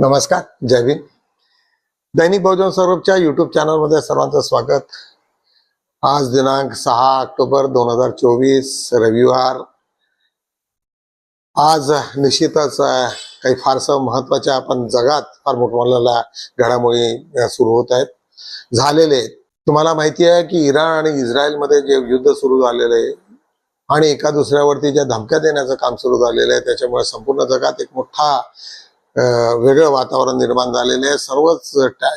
नमस्कार जय भीम. दैनिक बहुजन स्वरूपच्या युट्यूब चॅनलमध्ये सर्वांचं स्वागत. आज दिनांक सहा ऑक्टोबर दोन हजार चोवीस रविवार. आज निश्चितच काही फारसं महत्त्वाच्या पण जगात फार मोठमोठ्या घडामोडी सुरू होत आहेत. झालेले आहेत. तुम्हाला माहिती आहे की इराण आणि इस्रायलमध्ये जे युद्ध सुरू झालेलं आहे आणि एका दुसऱ्यावरती ज्या धमक्या देण्याचं काम सुरू झालेलं आहे त्याच्यामुळे संपूर्ण जगात एक मोठा वेगळं वातावरण निर्माण झालेलं आहे. सर्वच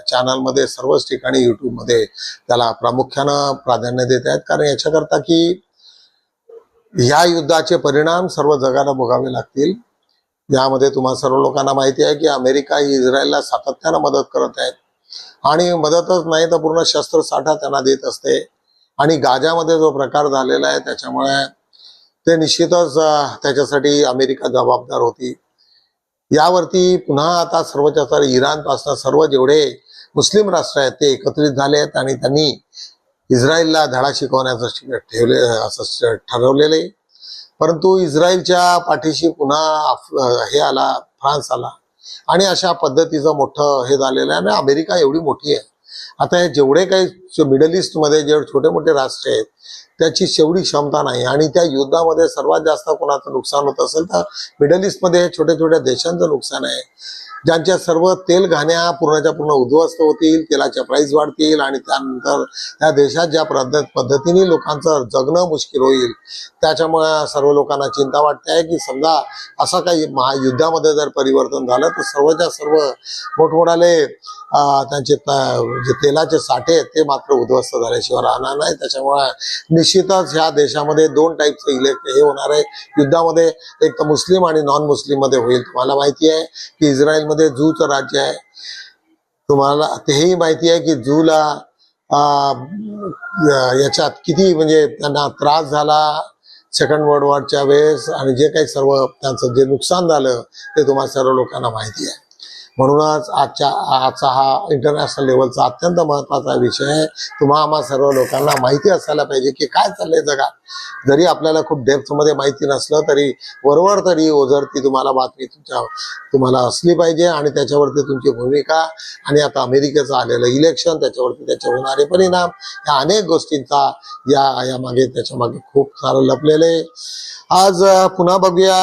चॅनलमध्ये सर्वच ठिकाणी युट्यूबमध्ये त्याला प्रामुख्यानं प्राधान्य देत आहेत. कारण याच्याकरता की या युद्धाचे परिणाम सर्व जगाला भोगावे लागतील. यामध्ये तुम्हा सर्व लोकांना माहिती आहे की अमेरिका ही इस्रायलला सातत्यानं मदत करत आहेत. आणि मदतच नाही तर पूर्ण शस्त्रसाठा त्यांना देत असते. आणि गाजामध्ये जो प्रकार झालेला आहे त्याच्यामुळे ते निश्चितच त्याच्यासाठी अमेरिका जबाबदार होती. यावरती पुन्हा आता सर्वच्या सर्व इराणपासून सर्व जेवढे मुस्लिम राष्ट्र आहेत ते एकत्रित झाले आहेत आणि त्यांनी इस्रायलला धडा शिकवण्याचं ठेवले असं ठरवलेले ठरवलेलं आहे. परंतु इस्रायलच्या पाठीशी पुन्हा हे आला फ्रान्स आला. आणि अशा पद्धतीचं मोठं हे झालेलं आहे आणि अमेरिका एवढी मोठी आहे. आता हे जेवढे काही मिडल ईस्टमध्ये जेवढे छोटे मोठे राष्ट्र आहेत त्याची शेवटी क्षमता नाही. आणि त्या युद्धामध्ये सर्वात जास्त कोणाचं नुकसान होत असेल तर मिडल ईस्टमध्ये छोट्या छोट्या देशांचं नुकसान आहे. ज्यांच्या सर्व तेल घाण्या पूर्णच्या पूर्ण उद्ध्वस्त होतील तेलाच्या प्राईस वाढतील आणि त्यानंतर त्या देशात ज्या पद्धतीने लोकांचं जगणं मुश्किल होईल त्याच्यामुळे सर्व लोकांना चिंता वाटते आहे की समजा असं काही महायुद्धामध्ये जर परिवर्तन झालं तर सर्वच्या सर्व मोठमोठाले त्यांचे जे तेलाचे साठे आहेत ते मात्र उद्ध्वस्त झाल्याशिवाय राहणार नाही. त्याच्यामुळे निश्चितच ह्या देशामध्ये दोन टाईपचं इलेक्ट हे होणार आहे. युद्धामध्ये एक तर मुस्लिम आणि नॉन मुस्लिममध्ये होईल. तुम्हाला माहिती आहे की इस्रायलमध्ये जूचं राज्य आहे. तुम्हाला तेही माहिती आहे की जूला याच्यात किती म्हणजे त्यांना त्रास झाला सेकंड वर्ल्ड वॉरच्या वेळेस आणि जे काही सर्व त्यांचं जे नुकसान झालं ते तुम्हाला सर्व लोकांना माहिती आहे. म्हणूनच आजच्या आजचा हा इंटरनॅशनल लेवलचा अत्यंत महत्त्वाचा विषय आहे. तुम्हा आम्हा सर्व लोकांना माहिती असायला पाहिजे की काय चाललंय जगात. जरी आपल्याला खूप डेप्थमध्ये माहिती नसलं तरी वरवर तरी ओझरती तुम्हाला बातमी तुमच्या तुम्हाला असली पाहिजे आणि त्याच्यावरती तुमची भूमिका आणि आता अमेरिकेचं आलेलं इलेक्शन त्याच्यावरती त्याचे होणारे परिणाम या अनेक गोष्टींचा या या मागे त्याच्यामागे खूप सारं लपलेलं आहे. आज पुन्हा बघूया.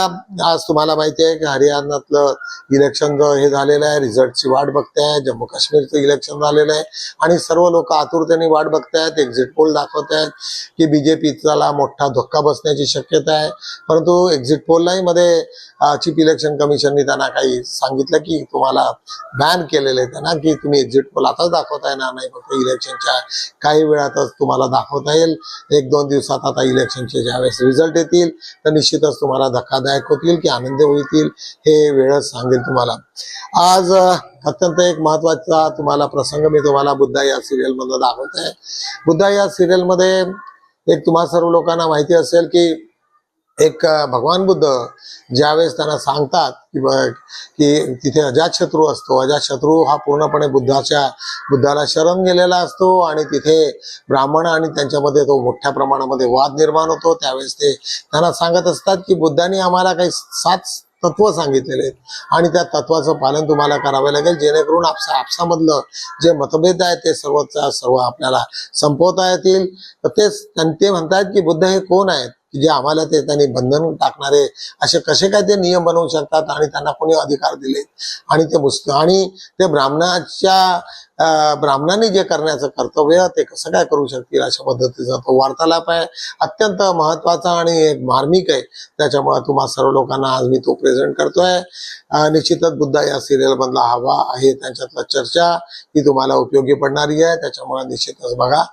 आज तुम्हाला माहिती आहे की हरियाणातलं इलेक्शन हे झालेलं आहे रिझल्टची वाट बघताय जम्मू काश्मीरचं इलेक्शन झालेलं आहे आणि सर्व लोक आतुरतेने वाट बघतायत एक्झिट पोल दाखवत आहेत की बीजेपीचा मोठा धक्का बसण्याची शक्यता आहे. परंतु एक्झिट पोललाही मध्ये चीफ इलेक्शन कमिशननी त्यांना काही सांगितलं की तुम्हाला बॅन केलेलं आहे त्यांना की तुम्ही एक्झिट पोल आताच दाखवता येणार नाही फक्त इलेक्शनच्या काही वेळातच तुम्हाला दाखवता येईल. एक दोन दिवसात आता इलेक्शनचे ज्यावेळेस रिझल्ट येतील तर निश्चितच तुम्हाला धक्कादायक होतील की आनंद होतील हे वेळच सांगेल तुम्हाला. आज अत्यंत एक महत्त्वाचा तुम्हाला प्रसंग मी तुम्हाला बुद्धा या सिरियल दाखवत आहे बुद्धा या सिरियलमध्ये एक तुम्हा सर्व लोकांना माहिती असेल की एक भगवान बुद्ध ज्यावेळेस त्यांना सांगतात की की तिथे अजातशत्रू असतो. अजातशत्रू हा पूर्णपणे बुद्धाच्या बुद्धाला शरण गेलेला असतो आणि तिथे ब्राह्मण आणि त्यांच्यामध्ये तो मोठ्या प्रमाणामध्ये वाद निर्माण होतो. त्यावेळेस ते त्यांना सांगत असतात की बुद्धांनी आम्हाला काही सात तत्व सांगितलेले आहेत. आणि त्या तत्वाचं पालन तुम्हाला करावे लागेल. जेणेकरून आपसा आपसामधलं जे मतभेद आहेत ते सर्वच सर्व आपल्याला संपवता येतील. तर तेच त्यां- ते म्हणतात की बुद्ध हे कोण आहेत? की जे आम्हाला ते त्यांनी बंधन टाकणारे असे कसे काय ते नियम बनवू शकतात आणि त्यांना कोणी अधिकार दिले? आणि ते मुस्त आणि ते ब्राह्मणाच्या ब्राह्मणांनी जे करण्याचं कर्तव्य ते कसं काय करू शकतील अशा पद्धतीचा तो वार्तालाप आहे. अत्यंत महत्त्वाचा आणि एक मार्मिक आहे. त्याच्यामुळे तुम्हा सर्व लोकांना आज मी तो प्रेझेंट करतोय. निश्चितच बुद्धा या सिरियल मधला हवा आहे त्यांच्यातला चर्चा ही तुम्हाला उपयोगी पडणारी आहे. त्याच्यामुळे निश्चितच बघा.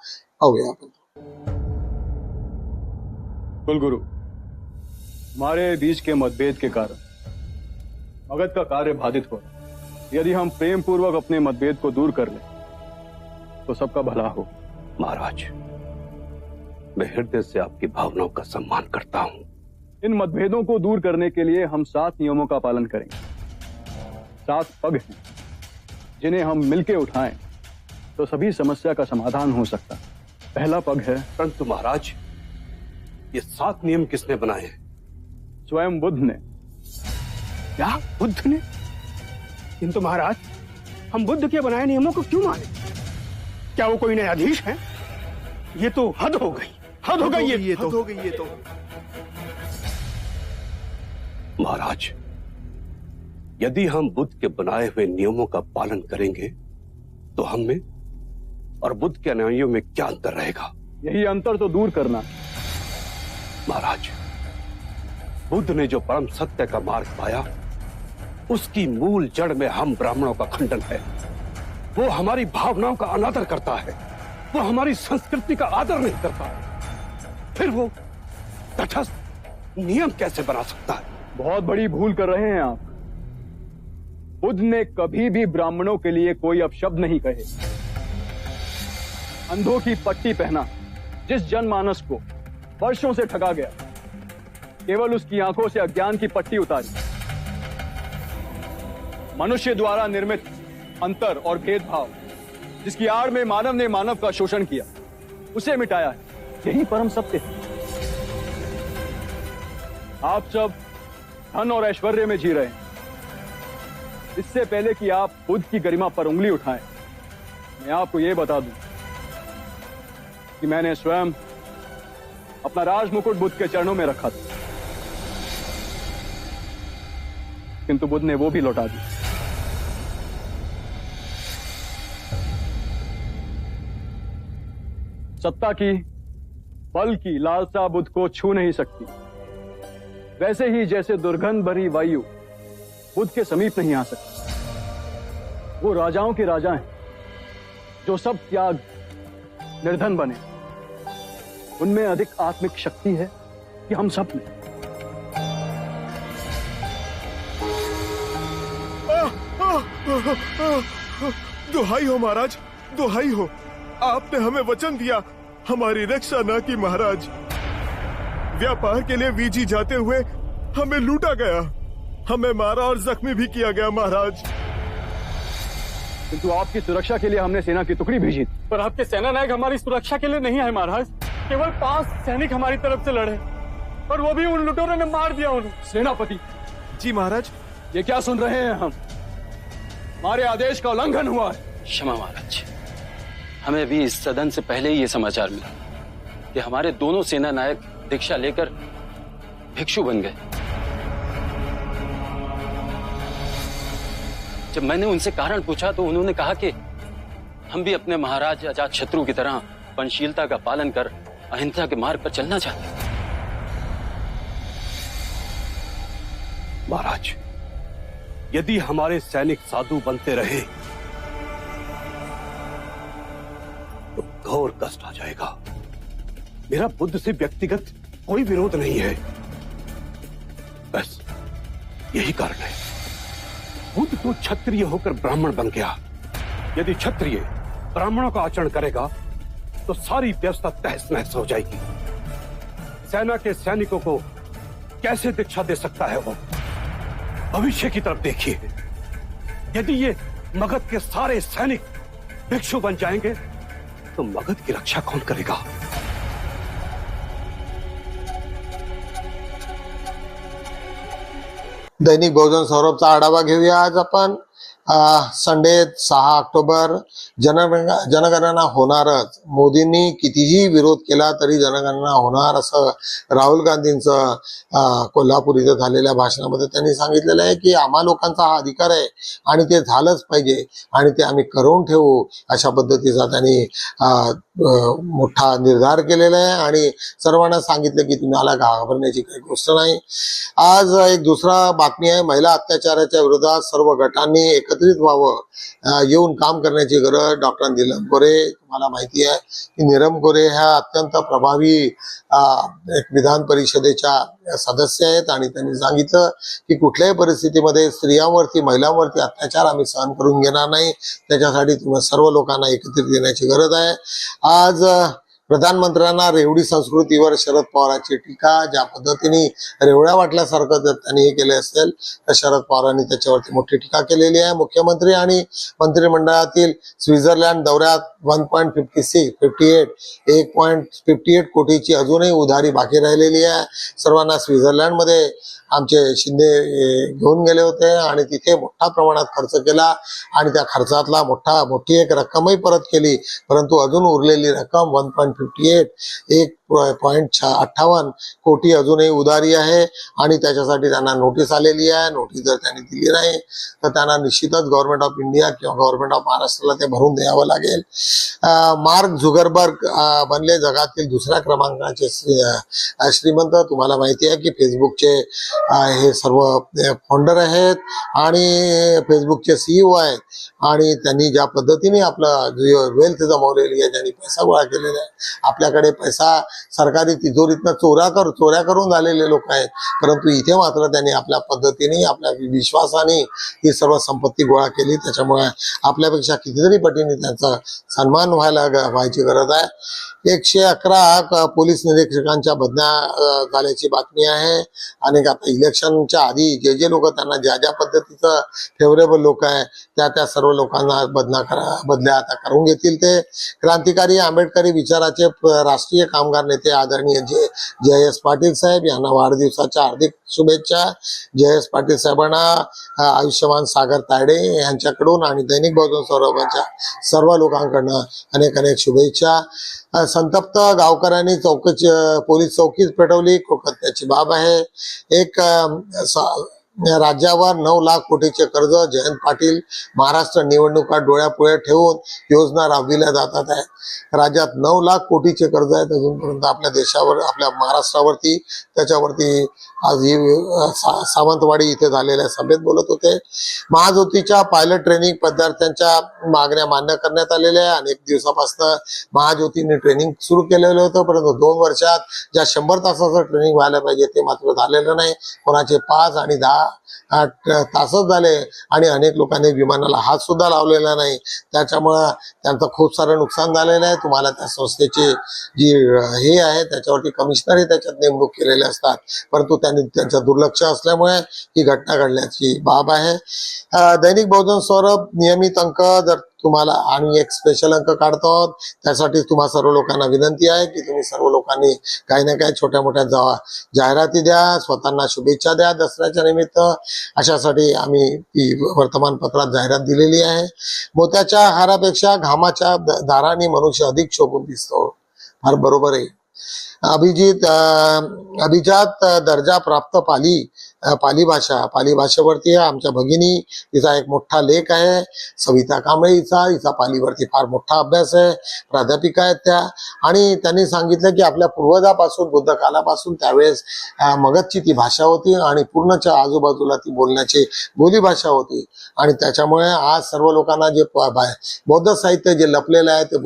पाहूया आपण. कुलगुरु हमारे बीच के मतभेद के कारण मगध का कार्य बाधित हो यदि हम प्रेम पूर्वक अपने मतभेद को दूर कर लें तो सबका भला हो। महाराज मैं हृदय से आपकी भावनाओं का सम्मान करता हूँ। इन मतभेदों को दूर करने के लिए हम सात नियमों का पालन करेंगे। सात पग हैं जिन्हें हम मिलके उठाएँ तो सभी समस्या का समाधान हो सकता पहला पग है परंतु महाराज ये सात नियम किसने बनाए हैं? स्वयं बुद्ध ने। क्या? बुद्ध ने? किंतु महाराज हम बुद्ध के बनाए नियमों को क्यों माने? क्या वो कोई न्यायाधीश है? ये तो हद हो गई। हद हो गई ये तो। हो गई ये तो। महाराज यदि हम बुद्ध के बनाए हुए नियमों का पालन करेंगे तो हम में और बुद्ध के अनुयायियों में क्या अंतर रहेगा? यही अंतर तो दूर करना। महाराज, बुद्ध ने जो परम सत्य का मार्ग पाया, उसकी मूल जड़ में हम ब्राह्मणों का खंडन है। वो हमारी भावनाओं का अनादर करता है। वो हमारी संस्कृति का आदर नहीं करता फिर वो तटस्थ नियम कैसे बना सकता है? बहुत बड़ी भूल कर रहे हैं आप। बुद्ध ने कभी भी ब्राह्मणों के लिए कोई अपशब्द नहीं कहे। अंधों की पट्टी पहना, जिस जनमानस को वर्षों से ठगा गया। केवल उसकी आँखों से अज्ञान की पट्टी उतारी। मनुष्य द्वारा निर्मित अंतर और भेदभाव, जिसकी आड़ में मानव ने मानव का शोषण किया, उसे मिटाया है। यही परम सत्य है। आप सब धन और ऐश्वर्य में जी रहे हैं। इससे पहले कि आप बुद्ध की गरिमा पर उंगली उठाएँ, मैं आपको यह बता दूँ कि मैंने स्वयं अपना राज मुकुट बुद्ध के चरणों में रखा था। किंतु बुद्ध ने वो भी लौटा दी। सत्ता की, बल की लालसा बुद्ध को छू नहीं सकती। वैसे ही जैसे दुर्गंध भरी वायु बुद्ध के समीप नहीं आ सकती। वो राजाओं के राजा हैं, जो सब त्याग, निर्धन बने। उनमें अधिक आत्मिक शक्ति है कि हम सब में। दुहाई हो महाराज। दुहाई हो। आपने हमें वचन दिया। हमारी रक्षा न की महाराज। व्यापार के लिए वीजी जाते हुए हमें लूटा गया। हमें मारा और जख्मी भी किया गया महाराज। किंतु आपकी सुरक्षा के लिए हमने सेना की टुकड़ी भेजी। पर आपके सेना नायक हमारी सुरक्षा के लिए नहीं आए महाराज। केवल पाँच सैनिक हमारी तरफ़ से लड़े और वो भी उन लुटेरों ने मार दिया उन्हें। सेनापति। जी महाराज। ये क्या सुन रहे हैं हम? हमारे आदेश का उल्लंघन हुआ है। क्षमा महाराज। हमें भी इस सदन से पहले ही ये समाचार मिला कि हमारे दोनों सेना नायक दीक्षा लेकर भिक्षु बन गए। जब मैंने उनसे कारण पूछा तो उन्होंने कहा कि हम भी अपने महाराज अजात शत्रु की तरह पंचशीलता का पालन कर अहिंसा के मार्ग पर चलना चाहते महाराज, यदि हमारे सैनिक साधु बनते रहे तो घोर कष्ट आ जाएगा। मेरा बुद्ध से व्यक्तिगत कोई विरोध नहीं है। बस यही कारण है। बुद्ध तो क्षत्रिय होकर ब्राह्मण बन गया। यदि क्षत्रिय ब्राह्मणों का आचरण करेगा तो सारी व्यवस्था तहस नहस हो जाएगी। सेना के सैनिकों को कैसे दीक्षा दे सकता है वो? भविष्य की तरफ़ देखिए। यदि ये मगध के सारे सैनिक भिक्षु बन जाएँगे तो मगध की रक्षा कौन करेगा? दैनिक बहुजन सौरभचा आढावा घेऊया आज आपण. अं, संडे सहा ऑक्टोबर. जनगणना जनगणना होणारच. मोदींनी कितीही विरोध केला तरी जनगणना होणार असं राहुल गांधींचं कोल्हापूर इथं झालेल्या भाषणामध्ये त्यांनी सांगितलेलं आहे की आम्हा लोकांचा हा अधिकार आहे आणि ते झालंच पाहिजे आणि ते आम्ही करून ठेवू अशा पद्धतीचा त्यांनी मोठा निर्धार केलेला आहे आणि सर्वांना सांगितलं की तुम्ही आला घाबरण्याची काही गोष्ट नाही. आज एक दुसरा बातमी आहे महिला अत्याचाराच्या विरोधात सर्व गटांनी एकत्रित व्हावं येऊन काम करण्याची गरज डॉक्टरांनी दिलं बरे तुम्हाला माहिती आहे की निरम गोरे ह्या अत्यंत प्रभावी एक विधान परिषदेच्या सदस्य आहेत आणि त्यांनी सांगितलं की कुठल्याही परिस्थितीमध्ये स्त्रियांवरती महिलांवरती अत्याचार आम्ही सहन करून घेणार नाही. त्याच्यासाठी तुम्ही सर्व लोकांना एकत्रित येण्याची गरज आहे. आज प्रधानमंत्र्यांना रेवडी संस्कृतीवर शरद पवारांची टीका ज्या पद्धतीने रेवड्या वाटल्यासारखं जर त्यांनी हे केले असेल तर शरद पवारांनी त्याच्यावरती मोठी टीका केलेली आहे. मुख्यमंत्री आणि मंत्रिमंडळातील स्वित्झर्लंड दौऱ्यात one point fifty six fifty eight एक पॉईंट फिफ्टी एट कोटीची अजूनही उधारी बाकी राहिलेली आहे. सर्वांना स्वित्झर्लंडमध्ये आमचे शिंदे घेऊन गेले होते आणि तिथे मोठ्या प्रमाणात खर्च केला आणि त्या खर्चातला मोठा मोठी एक रक्कमही परत केली परंतु अजून उरलेली रक्कम वन पॉईंट फिफ्टी एट एक पॉईंट अठ्ठावन्न कोटी अजूनही उदारी आहे आणि त्याच्यासाठी त्यांना नोटीस आलेली आहे. नोटीस जर त्यांनी दिली नाही तर त्यांना निश्चितच गव्हर्नमेंट ऑफ इंडिया किंवा गव्हर्नमेंट ऑफ महाराष्ट्राला ते भरून द्यावं लागेल. मार्क झुगरबर्ग बनले जगातील दुसऱ्या क्रमांकाचे श्री- श्रीमंत. तुम्हाला माहिती आहे की फेसबुकचे हे सर्व फाउंडर आहेत आणि फेसबुकचे सीईओ आहेत. आणि त्यांनी ज्या पद्धतीने आपलं वेल्थ जमवलेली आहे ज्यांनी पैसा गोळा केलेला आहे आपल्याकडे पैसा सरकारी तिजोरीतनं चोऱ्या कर चोऱ्या करून झालेले लोक आहेत. परंतु इथे मात्र त्यांनी आपल्या पद्धतीने आपल्या विश्वासाने ही सर्व संपत्ती गोळा केली. त्याच्यामुळे आपल्यापेक्षा कितीतरी पटीने त्यांचा सन्मान व्हायला व्हायची गरज आहे. एकशे अकरा पोलीस निरीक्षकांच्या बदल्या झाल्याची बातमी आहे. आणि आता इलेक्शनच्या आधी जे जे लोक त्यांना ज्या ज्या पद्धतीचं फेवरेबल लोक आहे त्या त्या सर्व लोकांना बदना करा बदल्या आता करून घेतील ते. क्रांतिकारी आंबेडकरी विचाराचे पक्षाचे राष्ट्रीय कामगार नेते आदरणीय जे जय एस पाटील साहेब यांना वाढदिवसाच्या हार्दिक शुभेच्छा. जय एस पाटील साहेबांना आयुष्यमान सागर तायडे यांच्याकडून आणि दैनिक बहुजन सौरभांच्या सर्व लोकांकडनं अनेक अनेक शुभेच्छा. संतप्त गावकऱ्यांनी चौकशी पोलीस चौकीच पेटवली. कोलकात्याची बाब आहे. एक सा- राज्यावर नऊ लाख कोटीचे कर्ज जयंत पाटील महाराष्ट्र निवडणुका डोळ्यापुळे ठेवून योजना राबविल्या जातात आहे राज्यात नऊ लाख कोटीचे कर्ज आहेत अजूनपर्यंत आपल्या देशावर आपल्या महाराष्ट्रावरती. त्याच्यावरती आज ही सा- सावंतवाडी इथे झालेल्या सभेत बोलत होते. महाज्योतीच्या पायलट ट्रेनिंग पदार्थ्यांच्या मागण्या मान्य करण्यात आलेल्या आहे. अनेक दिवसापासून महाज्योतीने ट्रेनिंग सुरू केलेलं होतं. परंतु दोन वर्षात ज्या शंभर तासाचं ट्रेनिंग व्हायला पाहिजे ते मात्र झालेलं नाही. कोणाचे पाच आणि दहा तासच झाले आणि अनेक लोकांनी विमानाला हात सुद्धा लावलेला नाही. त्याच्यामुळं त्यांचं खूप सारं नुकसान झालेलं आहे. तुम्हाला त्या संस्थेची जी हे आहे त्याच्यावरती कमिशनरही त्याच्यात नेमणूक केलेले असतात. परंतु त्यांनी त्यांचं दुर्लक्ष असल्यामुळे ही घटना घडल्याची बाब आहे. दैनिक बहुजन सौरभ नियमित अंक जर तुम्हाला आणि एक स्पेशल अंक काढतो आहोत. त्यासाठी तुम्हा सर्व लोकांना विनंती आहे की तुम्ही सर्व लोकांनी काही ना काही छोट्या मोठ्या जावा जाहिराती द्या स्वतःना शुभेच्छा द्या दसऱ्याच्या निमित्त. अशासाठी आम्ही ती वर्तमानपत्रात जाहिरात दिलेली आहे. मोत्याच्या हारापेक्षा घामाच्या दाराने मनुष्य अधिक शोभून दिसतो. फार बरोबर आहे. अभिजित अभिजात दर्जा प्राप्त पाली पाली भाषा पाली भाषेवरती आमच्या भगिनी. तिचा एक मोठा लेख आहे. सविता कांबळे हिचा हिचा पालीवरती फार मोठा अभ्यास आहे. प्राध्यापिका आहेत त्या. आणि त्यांनी सांगितलं की आपल्या पूर्वजापासून बुद्ध कालापासून त्यावेळेस मगधची ती भाषा होती आणि पूर्णच्या आजूबाजूला ती बोलण्याची बोलीभाषा होती. आणि त्याच्यामुळे आज सर्व लोकांना जे बौद्ध साहित्य जे लपलेलं आहे ते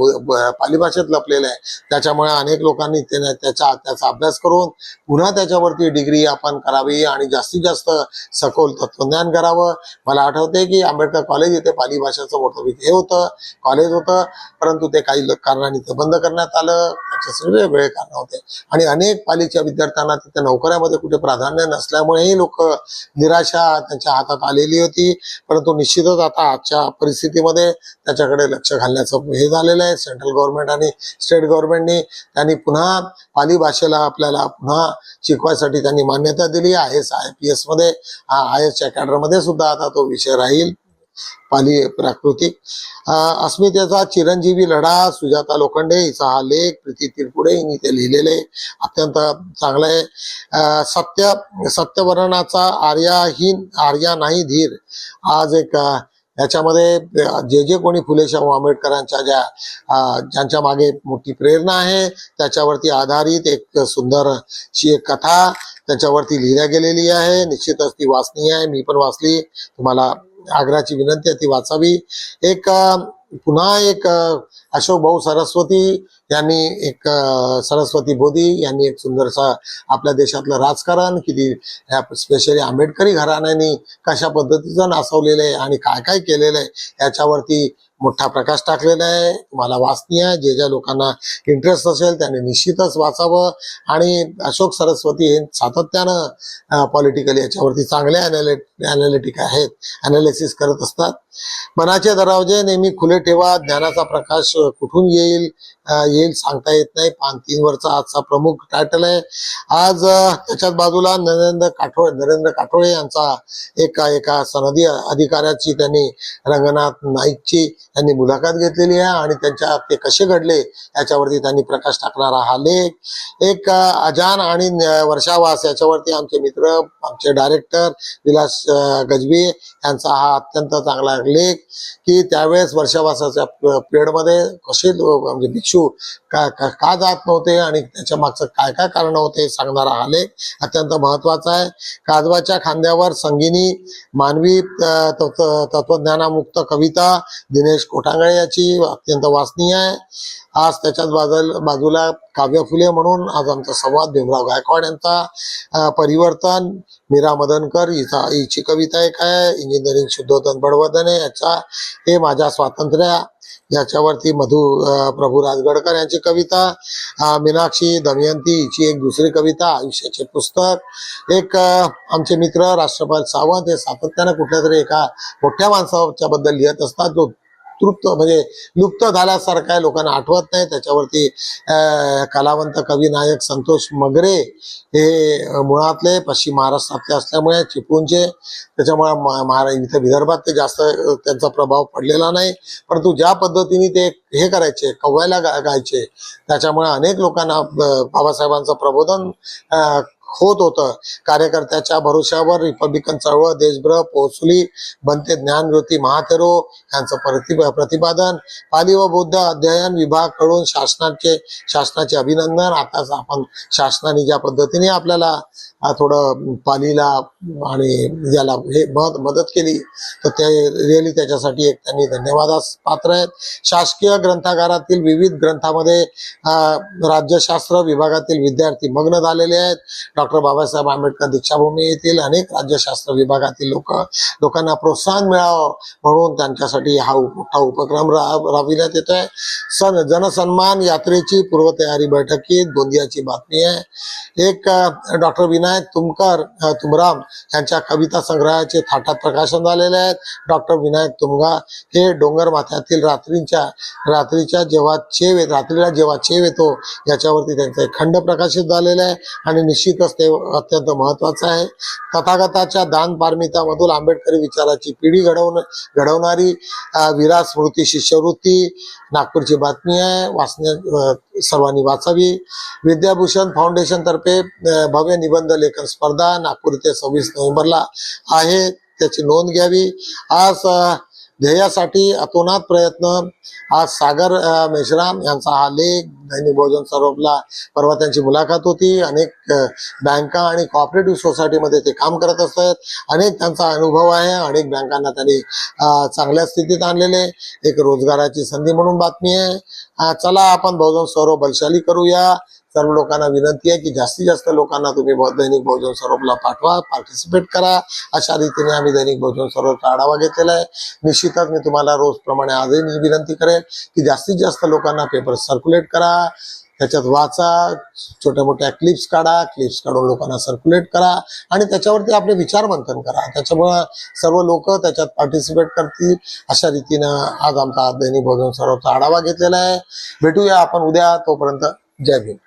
पाली भाषेत लपलेलं आहे. त्याच्यामुळे अनेक लोकांनी त्याचा त्याचा अभ्यास करून पुन्हा त्याच्यावरती डिग्री आपण करावी आणि जास्तीत जास्त सखोल तत्वज्ञान करावं. मला आठवते की आंबेडकर कॉलेज इथे पाली भाषेचं मोठं हे होतं. कॉलेज होतं परंतु ते काही कारणाने ते बंद करण्यात आलं. त्याचे सगळे वेळ कारण होते. आणि अनेक पालीच्या विद्यार्थ्यांना तिथे नोकऱ्यामध्ये कुठे प्राधान्य नसल्यामुळेही लोक निराशा त्यांच्या हातात आलेली होती. परंतु निश्चितच आता आजच्या परिस्थितीमध्ये त्याच्याकडे लक्ष घालण्याचं हे झालेलं आहे. सेंट्रल गव्हर्नमेंट आणि स्टेट गव्हर्नमेंटनी त्यांनी पुन्हा पाली भाषेला आपल्याला पुन्हा शिकवायसाठी त्यांनी मान्यता दिली. आय एस आय पी एसमध्ये आय एसच्या कॅडरमध्ये सुद्धा आता तो विषय राहील. पाली प्राकृतिक. अस्मितेचा चिरंजीवी लढा सुजाता लोखंडे हिचा हा लेख प्रीती तिरपुडे यांनी ते लिहिलेले अत्यंत चांगलं आहे. सत्य सत्यवर्णाचा आर्याहीन आर्या नाही धीर. आज एक याच्यामध्ये जे जे कोणी फुले शाहू आंबेडकरांच्या ज्या ज्यांच्या मागे मोठी प्रेरणा आहे त्याच्यावरती आधारित एक सुंदर ची एक कथा त्याच्यावरती लिहिल्या गेलेली आहे. निश्चितच ती वाचनीय आहे. मी पण वाचली. तुम्हाला आग्रहाची विनंती आहे ती वाचावी. एक पुन्हा एक अशोक भाऊ सरस्वती यांनी एक सरस्वती बोधी यांनी एक सुंदरसा आपल्या देशातलं राजकारण किती स्पेशली आंबेडकरी घराण्याने कशा पद्धतीचं नासवलेलं आहे आणि काय काय केलेलं आहे याच्यावरती मोठा प्रकाश टाकलेला आहे. तुम्हाला वाचनीय जे ज्या लोकांना इंटरेस्ट असेल त्यांनी निश्चितच वाचावं. आणि अशोक सरस्वती हे सातत्यानं पॉलिटिकली याच्यावरती चांगले अनालिट अनालिटिक आहेत. अनालिसिस करत असतात. मनाचे दरवाजे नेहमी खुले ठेवा ज्ञानाचा प्रकाश कुठून येईल येईल सांगता येत नाही. पान तीन वरचा आजचा प्रमुख टायटल आहे. आज त्याच्याच बाजूला नरेंद्र काठोळे नरेंद्र काठोळे यांचा एका एका सनदी अधिकाऱ्याची त्यांनी रंगनाथ नाईकची त्यांनी मुलाखत घेतलेली आहे आणि त्यांच्या ते कसे घडले याच्यावरती त्यांनी प्रकाश टाकणारा हा लेख. एक अजान आणि वर्षावास याच्यावरती आमचे मित्र आमचे डायरेक्टर विलास अं, गजबी यांचा हा अत्यंत चांगला लेख की त्यावेळेस वर्षावासाच्या पिरियडमध्ये कसे म्हणजे भिक्षू का का का जात नव्हते आणि त्याच्या मागचं काय काय कारण होते सांगणारा हा लेख अत्यंत महत्त्वाचा आहे. काजवाच्या खांद्यावर संगिनी मानवी तत्व- तत्वज्ञानामुक्त कविता दिनेश कोठांगळे याची अत्यंत वाचनीय आहे. आज त्याच्याच बाजूला बाजूला काव्य फुले म्हणून आज आमचा संवाद भीमराव गायकवाड यांचा परिवर्तन मीरा मदनकर हिचा हिची कविता एक आहे इंजिनिअरिंग शुद्धोधन बडवर्धने याचा हे माझ्या स्वातंत्र्य याच्यावरती मधु प्रभू राजगडकर यांची कविता मीनाक्षी दमयंती हिची एक दुसरी कविता आयुष्याचे पुस्तक एक आमचे मित्र राष्ट्रपाल सावंत हे सातत्यानं कुठल्या तरी एका मोठ्या माणसाच्या बद्दल लिहित असतात जो तृप्त म्हणजे लुप्त झाल्यासारखं आहे लोकांना आठवत नाही. त्याच्यावरती कलावंत कवी नायक संतोष मगरे हे मुळातले पश्चिम महाराष्ट्रातले असल्यामुळे चिपळूणचे त्याच्यामुळे मा- महारा इथं विदर्भात ते जास्त त्यांचा प्रभाव पडलेला नाही. परंतु ज्या पद्धतीने ते हे करायचे कव्वायला गा गायचे त्याच्यामुळे अनेक लोकांना बाबासाहेबांचं प्रबोधन होत होतं. कार्यकर्त्याच्या भरोश्यावर रिपब्लिकन चळवळ देशभर पोहोचली. बनते ज्ञानज्योती महातेरो यांचं प्रतिभा प्रतिपादन. पाली व बौद्ध अध्ययन विभागाकडून शासनाचे शासनाचे अभिनंदन. आताच आपण शासनाने ज्या पद्धतीने आपल्याला थोडं पालीला आणि याला हे मद मदत केली तर ते रिअली त्याच्यासाठी एक त्यांनी धन्यवादास पात्र आहेत. शासकीय ग्रंथागारातील विविध ग्रंथामध्ये राज्यशास्त्र विभागातील विद्यार्थी मग्न झालेले आहेत. डॉक्टर बाबासाहेब आंबेडकर दीक्षाभूमी येथील अनेक राज्यशास्त्र विभागातील लोक लोकांना प्रोत्साहन मिळावं म्हणून त्यांच्यासाठी हा मोठा उपक्रम रा- येत येतोय. सन जनसन्मान यात्रेची पूर्वतयारी बैठकीत गोंदियाची बातमी आहे. एक डॉक्टर विनायक तुमकर तुमराम यांच्या कविता संग्रहाचे थाटात प्रकाशन झालेले आहेत. डॉक्टर विनायक तुमगा हे डोंगर माथ्यातील रात्रीच्या रात्रीच्या जेव्हा चेव रात्रीला जेव्हा चेव येतो याच्यावरती त्यांचा एक खंड प्रकाशित झालेला आहे. आणि निश्चितच ते अत्यंत महत्वाचं आहे. तथागताच्या दान पारमितामधून आंबेडकरी विचाराची पिढी घडवण घडवणारी विरा स्मृती शिष्यवृत्ती नागपूरची बातमी आहे. वाचण्या सर्वांनी वाचावी. विद्याभूषण फाउंडेशन तर्फे भव्य निबंध लेखन स्पर्धा नागपूर ते सव्वीस नोव्हेंबरला आहे. त्याची नोंद घ्यावी. आज ध्येयासाठी अतोनात प्रयत्न. आज सागर मेश्राम यांचा हा लेख दैनिक भोजन सरोपला परवा त्यांची मुलाखत होती. अनेक बँका आणि कॉपरेटिव्ह सोसायटीमध्ये ते काम करत असतात. अनेक त्यांचा अनुभव आहे. अनेक बँकांना त्यांनी चांगल्या स्थितीत आणलेले एक रोजगाराची संधी म्हणून बातमी आहे. चला आपण बहुजन सौरव बलशाली करूया. सर्व लोकांना विनंती आहे की जास्तीत जास्त लोकांना तुम्ही दैनिक बहुजन सौरभला पाठवा पार्टिसिपेट करा. अशा रीतीने आम्ही दैनिक बहुजन सौरभचा आढावा घेतलेला आहे. निश्चितच मी तुम्हाला रोजप्रमाणे आजही मी विनंती करेन की जास्तीत जास्त लोकांना पेपर सर्क्युलेट करा. त्याच्यात वाचा छोट्या मोठ्या क्लिप्स काढा क्लिप्स काढून लोकांना सर्क्युलेट करा आणि त्याच्यावरती आपले विचार मंथन करा. त्याच्यामुळं सर्व लोक त्याच्यात पार्टिसिपेट करतील. अशा रीतीनं आज आमचा दैनिक भोजन सरोवरचा आढावा घेतलेला आहे. भेटूया आपण उद्या. तोपर्यंत जय भीम.